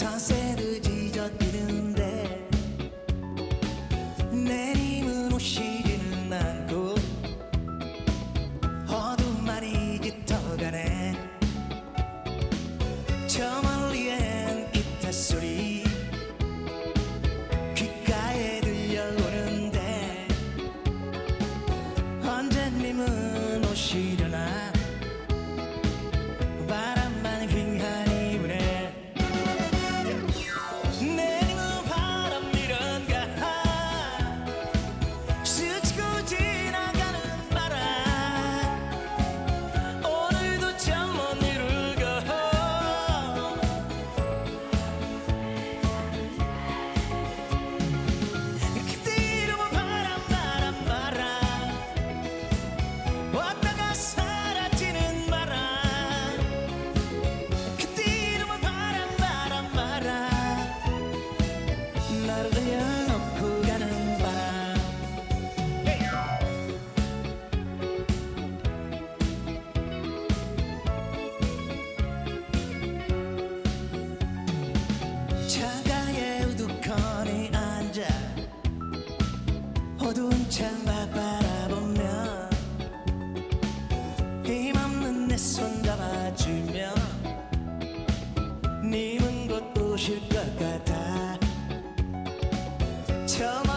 sunset. 님은 곧 오실 것 같아. 처음